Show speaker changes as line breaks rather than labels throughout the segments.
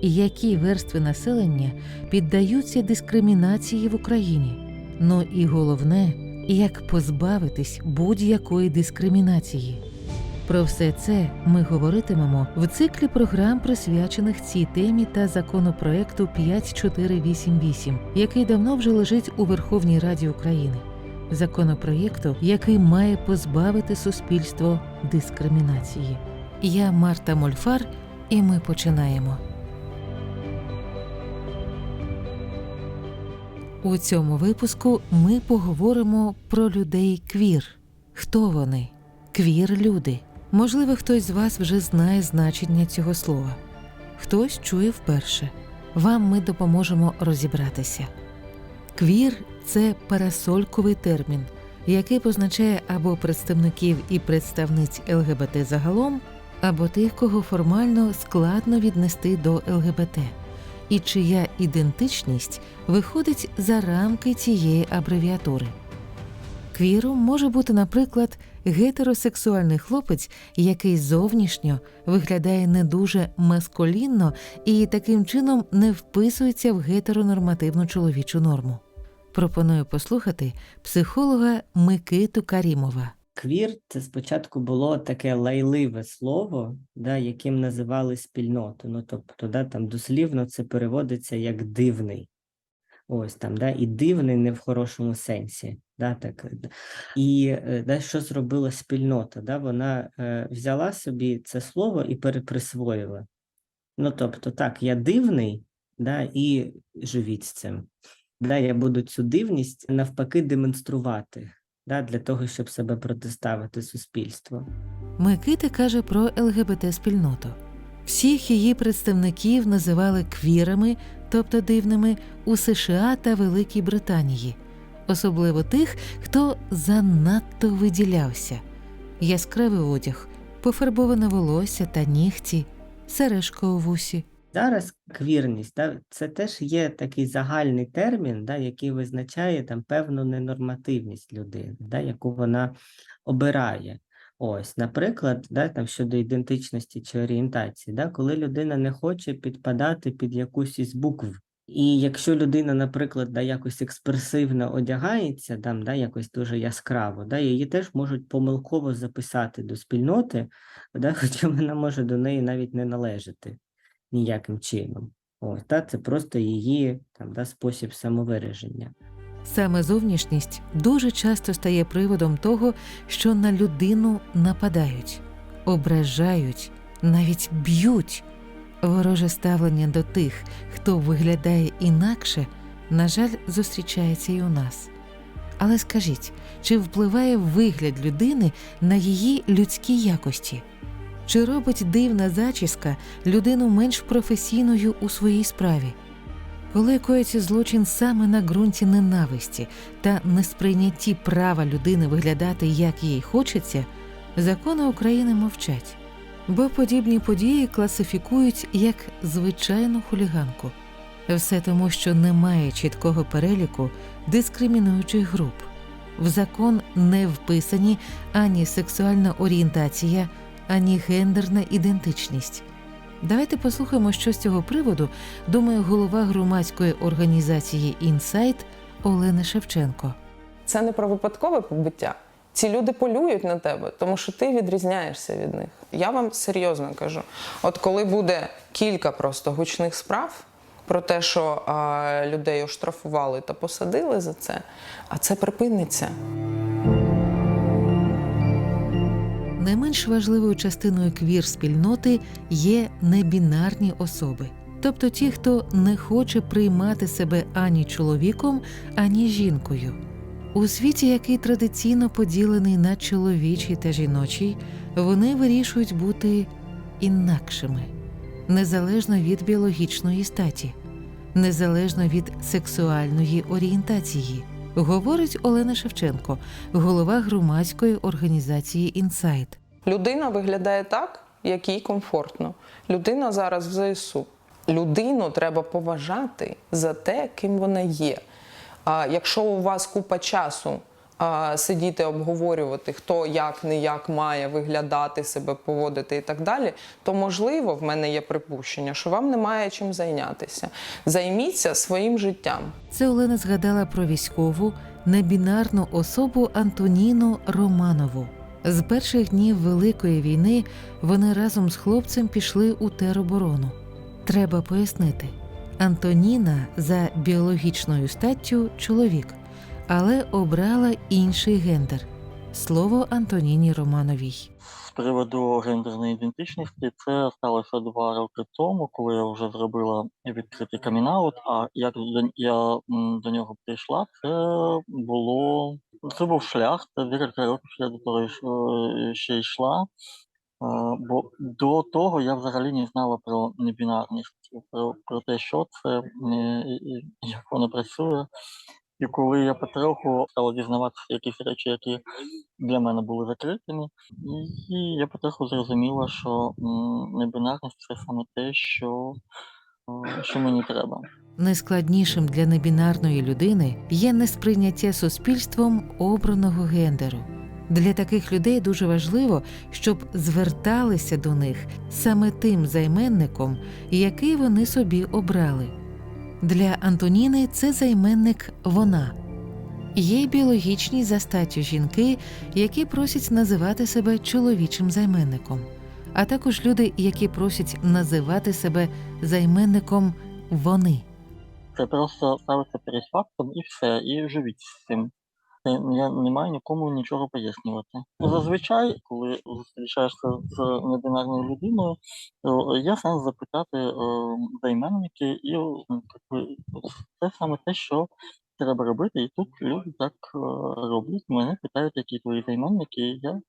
і які верстви населення піддаються дискримінації в Україні? Ну і головне, як позбавитись будь-якої дискримінації. Про все це ми говоритимемо в циклі програм, присвячених цій темі та законопроекту 5488, який давно вже лежить у Верховній Раді України. Законопроєкту, який має позбавити суспільство дискримінації. Я Марта Мольфар, і ми починаємо. У цьому випуску ми поговоримо про людей квір. Хто вони? Квір люди. Можливо, хтось з вас вже знає значення цього слова. Хтось чує вперше. Вам ми допоможемо розібратися. Квір це парасольковий термін, який позначає або представників і представниць ЛГБТ загалом, або тих, кого формально складно віднести до ЛГБТ, і чия ідентичність виходить за рамки цієї абревіатури. Квіром може бути, наприклад, гетеросексуальний хлопець, який зовнішньо виглядає не дуже маскулінно і таким чином не вписується в гетеронормативну чоловічу норму. Пропоную послухати психолога Микиту Карімова.
Квір це спочатку було таке лайливе слово, да, яким називали спільноту. Ну тобто, да, там дослівно це переводиться як дивний. Ось там, да, і дивний не в хорошому сенсі. Да, так. І е, да, що зробила спільнота? Да, Вона е, взяла собі це слово і переприсвоїла. Ну, тобто, так, я дивний, да, і живіть з цим. Да, я буду цю дивність навпаки демонструвати да, для того, щоб себе протиставити суспільству.
Микита каже про ЛГБТ-спільноту. Всіх її представників називали квірами, тобто дивними, у США та Великій Британії, особливо тих, хто занадто виділявся: яскравий одяг, пофарбоване волосся та нігті, сережка у вусі.
Зараз квірність да, це теж є такий загальний термін, да, який визначає там певну ненормативність людини, да, яку вона обирає. Ось, наприклад, да, там щодо ідентичності чи орієнтації, да, коли людина не хоче підпадати під якусь із букв. І якщо людина, наприклад, да, якось експресивно одягається, там, да, якось дуже яскраво, да, її теж можуть помилково записати до спільноти, да, хоча вона може до неї навіть не належати ніяким чином. Ось, та, це просто її там, да, спосіб самовираження.
Саме зовнішність дуже часто стає приводом того, що на людину нападають, ображають, навіть б'ють. Вороже ставлення до тих, хто виглядає інакше, на жаль, зустрічається і у нас. Але скажіть, чи впливає вигляд людини на її людські якості? Чи робить дивна зачіска людину менш професійною у своїй справі? Коли коїться злочин саме на ґрунті ненависті та несприйнятті права людини виглядати як їй хочеться, закони України мовчать, бо подібні події класифікують як звичайну хуліганку. Все тому, що немає чіткого переліку дискримінуючих груп. В закон не вписані ані сексуальна орієнтація, ані гендерна ідентичність. Давайте послухаємо, що з цього приводу думає голова громадської організації Інсайт Олена Шевченко.
Це не про випадкове побиття. Ці люди полюють на тебе, тому що ти відрізняєшся від них. Я вам серйозно кажу: от коли буде кілька просто гучних справ, про те, що а, людей оштрафували та посадили за це, а це припиниться.
Не менш важливою частиною квір-спільноти є небінарні особи, тобто ті, хто не хоче приймати себе ані чоловіком, ані жінкою. У світі, який традиційно поділений на чоловічий та жіночий, вони вирішують бути інакшими, незалежно від біологічної статі, незалежно від сексуальної орієнтації, говорить Олена Шевченко, голова громадської організації Інсайт.
Людина виглядає так, як їй комфортно. Людина зараз в ЗСУ. Людину треба поважати за те, ким вона є. А якщо у вас купа часу сидіти, обговорювати, хто як не як має виглядати себе, поводити і так далі, то можливо, в мене є припущення, що вам немає чим зайнятися. Займіться своїм життям.
Це Олена згадала про військову небінарну особу Антоніну Романову. З перших днів Великої війни вони разом з хлопцем пішли у тероборону. Треба пояснити: Антоніна за біологічною статтю чоловік, але обрала інший гендер. Слово Антоніні Романовій.
З приводу гендерної ідентичності, це сталося два роки тому, коли я вже зробила відкритий камінаут. А як я до нього прийшла, це було це був шлях. Це декілька років я до того ще йшла. Е, Бо до того я взагалі не знала про небінарність, про, про те, що це, е, як воно працює. І коли я потроху стала дізнаватися якісь речі, які для мене були закритими, і я потроху зрозуміла, що небінарність це саме те, що, е, що мені треба.
Найскладнішим для небінарної людини є несприйняття суспільством обраного гендеру. Для таких людей дуже важливо, щоб зверталися до них саме тим займенником, який вони собі обрали. Для Антоніни це займенник вона. Є біологічні за статтю жінки, які просять називати себе чоловічим займенником, а також люди, які просять називати себе займенником вони.
Це просто ставиться перед фактом і все, і живіть з цим. Я не маю нікому нічого пояснювати. Зазвичай, коли зустрічаєшся з небінарною людиною, то є сенс запитати е, займенники, і ну, це саме те, що треба робити. І тут люди так е, роблять. Мене питають, які твої займенники, і я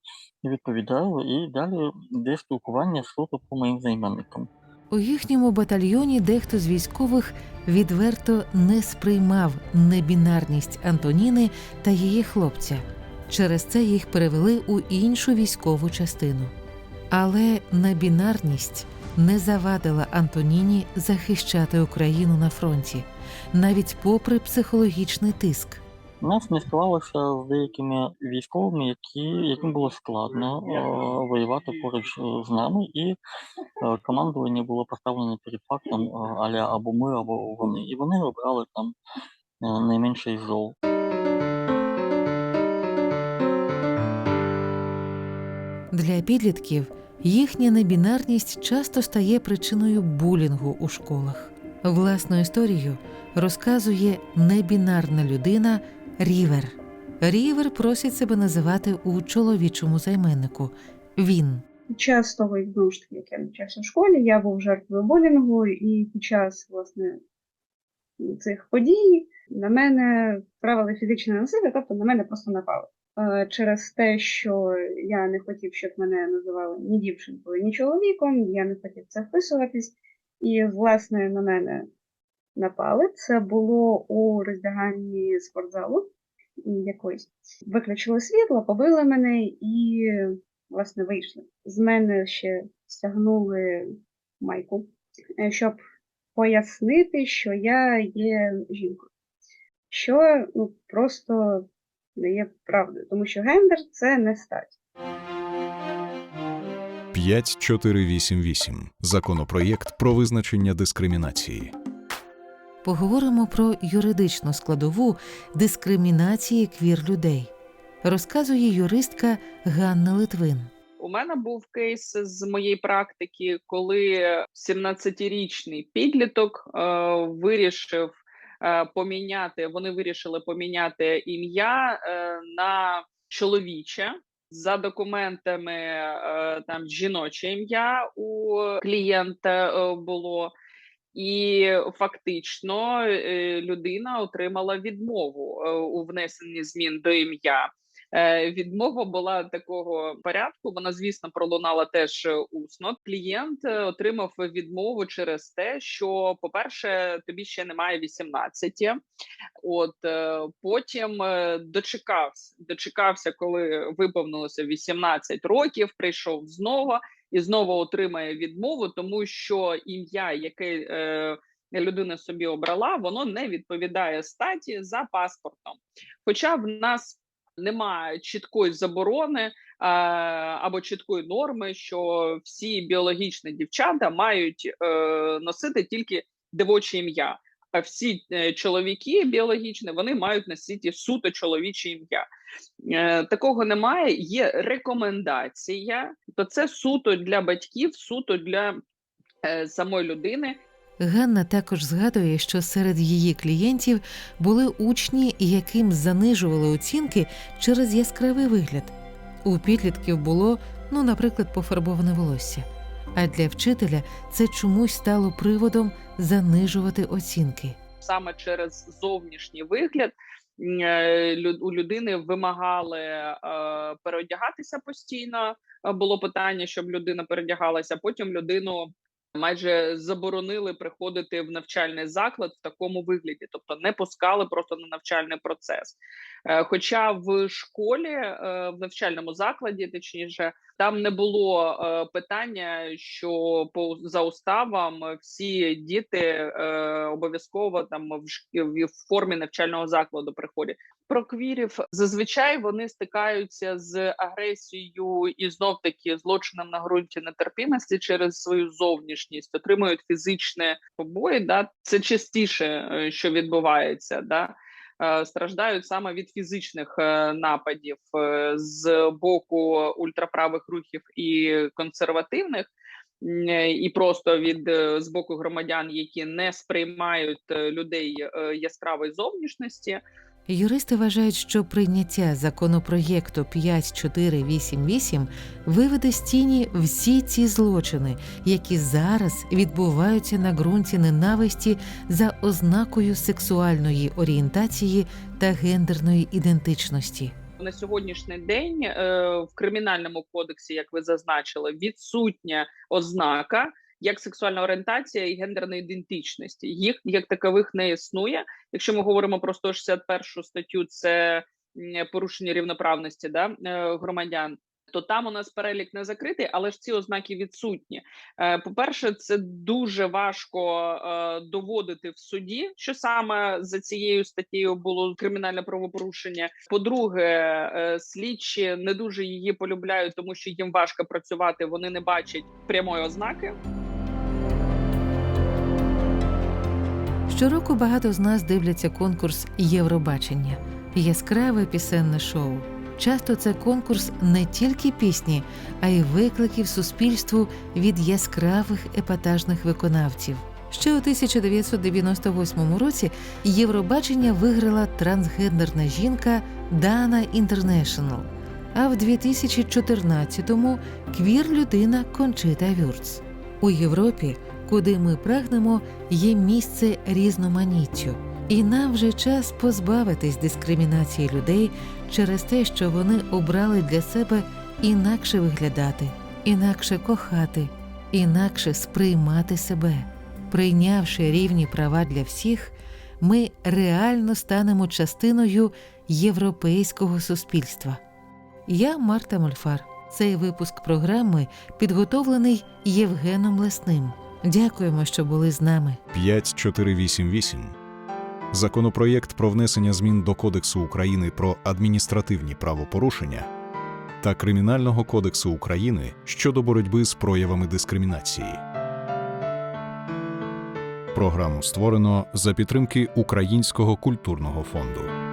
відповідаю, і далі йде спілкування суто по моїм займенникам.
У їхньому батальйоні дехто з військових відверто не сприймав небінарність Антоніни та її хлопця. Через це їх перевели у іншу військову частину. Але небінарність не завадила Антоніні захищати Україну на фронті, навіть попри психологічний тиск.
У нас не склалося з деякими військовими, які, яким було складно е, воювати поруч е, з нами, і е, командування було поставлено перед фактом е, аля або ми, або вони. І вони обрали там е, найменший зол.
Для підлітків їхня небінарність часто стає причиною булінгу у школах. Власну історію розказує небінарна людина Рівер. Рівер просить себе називати у чоловічому займеннику він.
Під час того, як знову ж таки, як я навчався в школі, я був жертвою булінгу, і під час власне цих подій на мене вправили фізичне насилля, тобто на мене просто напали. Е, Через те, що я не хотів, щоб мене називали ні дівчинкою, ні чоловіком, я не хотів це вписуватись. І, власне, на мене напали. Це було у роздяганні спортзалу якоїсь. Виключили світло, побили мене і власне, вийшли. З мене ще стягнули майку, е, щоб пояснити, що я є жінкою. Що ну, просто не є правдою, тому що гендер це не стать.
5488. Законопроєкт про визначення дискримінації.
Поговоримо про юридичну складову дискримінації квір людей. Розказує юристка Ганна Литвин.
У мене був кейс з моєї практики, коли 17-річний підліток е, вирішив е, поміняти. Вони вирішили поміняти ім'я е, на чоловіче. За документами там жіноче ім'я у клієнта було, і фактично е, людина отримала відмову е, у внесенні змін до ім'я. Е, Відмова була такого порядку. Вона, звісно, пролунала теж усно. Клієнт отримав відмову через те, що, по-перше, тобі ще немає 18. От потім дочекався, дочекався, коли виповнилося 18 років. Прийшов знову і знову отримає відмову, тому що ім'я, яке е, людина собі обрала, воно не відповідає статі за паспортом. Хоча в нас немає чіткої заборони е, або чіткої норми, що всі біологічні дівчата мають е, носити тільки дівоче ім'я. А всі е, чоловіки біологічні вони мають носити суто чоловіче ім'я. Е, такого немає. Є рекомендація, то це суто для батьків, суто для е, самої людини.
Ганна також згадує, що серед її клієнтів були учні, яким занижували оцінки через яскравий вигляд. У підлітків було, ну, наприклад, пофарбоване волосся. А для вчителя це чомусь стало приводом занижувати оцінки.
саме через зовнішній вигляд е, у людини вимагали е, переодягатися постійно. Е, Було питання, щоб людина передягалася. Потім людину майже заборонили приходити в навчальний заклад в такому вигляді, тобто не пускали просто на навчальний процес. Хоча в школі, в навчальному закладі, точніше, там не було е, питання, що по за уставом всі діти е, обов'язково там в, в формі навчального закладу приходять. Про квірів зазвичай вони стикаються з агресією і знов таки злочином на ґрунті нетерпімості через свою зовнішність, отримують фізичне побої. Да, це частіше, е, що відбувається. Да страждають саме від фізичних е, нападів з боку ультраправих рухів і консервативних, і просто від з боку громадян, які не сприймають людей яскравої зовнішності.
Юристи вважають, що прийняття законопроєкту 5488 виведе з тіні всі ці злочини, які зараз відбуваються на ґрунті ненависті за ознакою сексуальної орієнтації та гендерної ідентичності.
на сьогоднішній день е, в кримінальному кодексі, як ви зазначили, відсутня ознака як сексуальна орієнтація і гендерна ідентичність. Їх як такових не існує. Якщо ми говоримо про 161 статтю, це порушення рівноправності да, е, громадян. То там у нас перелік не закритий, але ж ці ознаки відсутні. Е, По-перше, це дуже важко е, доводити в суді, що саме за цією статтєю було кримінальне правопорушення. По-друге, слідчі не дуже її полюбляють, тому що їм важко працювати. Вони не бачать прямої ознаки.
Щороку багато з нас дивляться конкурс Євробачення яскраве пісенне шоу. Часто це конкурс не тільки пісні, а й викликів суспільству від яскравих епатажних виконавців. Ще у 1998 році Євробачення виграла трансгендерна жінка Дана Інтернешнл. А в 2014-му квір людина Кончита Вюрц. У Європі, куди ми прагнемо, є місце різноманіттю. І нам вже час позбавитись дискримінації людей через те, що вони обрали для себе інакше виглядати, інакше кохати, інакше сприймати себе. Прийнявши рівні права для всіх, ми реально станемо частиною європейського суспільства. Я Марта Мольфар. Цей випуск програми підготовлений Євгеном Лесним. Дякуємо, що були з нами.
5488 Законопроєкт про внесення змін до Кодексу України про адміністративні правопорушення та Кримінального кодексу України щодо боротьби з проявами дискримінації. Програму створено за підтримки Українського культурного фонду.